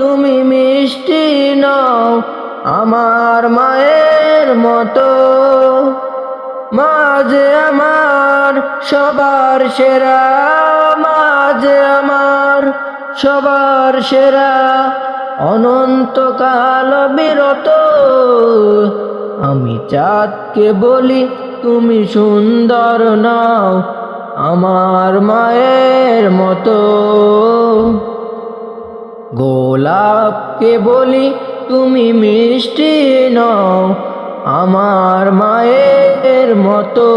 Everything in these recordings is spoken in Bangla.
তুমি মিষ্টি নাও আমার মায়ের মতো। মাঝে আমার সবার সেরা, মাঝে আমার সবার সেরা। অনন্তকাল বিরত, আমি চাঁদকে বলি তুমি সুন্দর নাও আমার মায়ের মতো। গোলাপকে বলি তুমি মিষ্টি নও, আমার মায়ের মতো।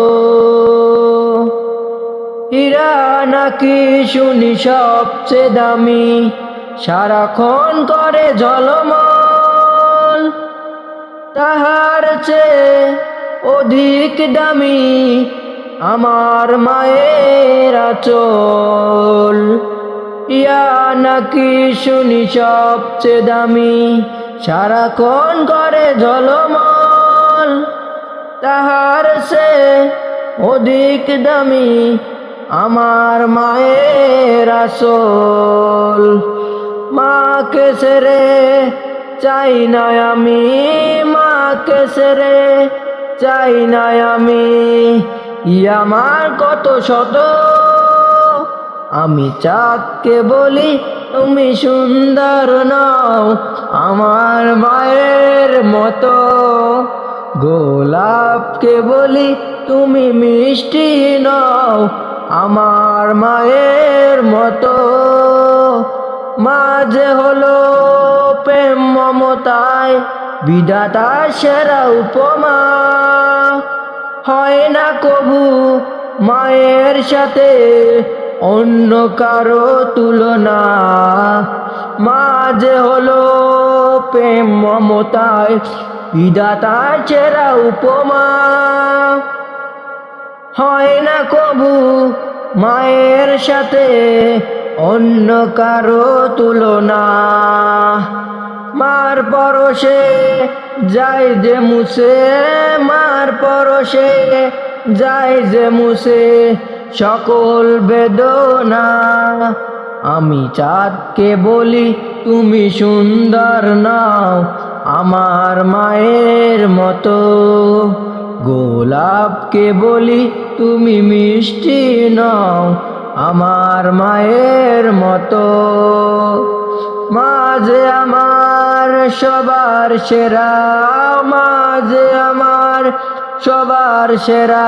হীরা নাকি শুনি সবচেয়ে দামি, সারাক্ষণ করে জলমল। তাহার চেয়ে অধিক দামি আমার মায়ের আচল। ইয়া নাকি শুনি সবচেয়ে দামি? সারাক্ষণ করে ঝলমল। তাহার সে অধিক দামি আমার মায়ের আসল। মাকে সেরে চাই না আমি, মাকে সেরে চাই না আমি। ই আমার কত শত আমি চাঁদকে বলি, তুমি সুন্দর নাও, আমার মায়ের মতো। গোলাপকে বলি, তুমি মিষ্টি নাও, আমার মায়ের মতো। মাঝে হলো প্রেম মমতায়, বিধাতা সেরা উপমা। হয় না কবু মায়ের সাথে অন্য কারও তুলনা। মাঝে হলো প্রেম মমতায় বিধাতার চেরা উপমা। হয় না কবু মায়ের সাথে অন্য কারও তুলনা। মার পরশে যাই যে মুছে, মার পরশে যাই যে মুছে সকল বেদনা। আমি চাঁদকে বলি, তুমি সুন্দর নাও, আমার মায়ের মতো। গোলাপকে বলি, তুমি মিষ্টি নাও, আমার মায়ের মতো। মাঝে আমার সবার সেরা, মাঝে আমার সবার সেরা।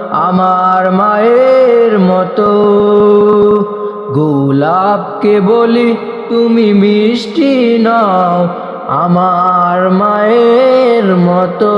আমার মায়ের মতো। গোলাপকে বলি তুমি মিষ্টি নাও আমার মায়ের মতো।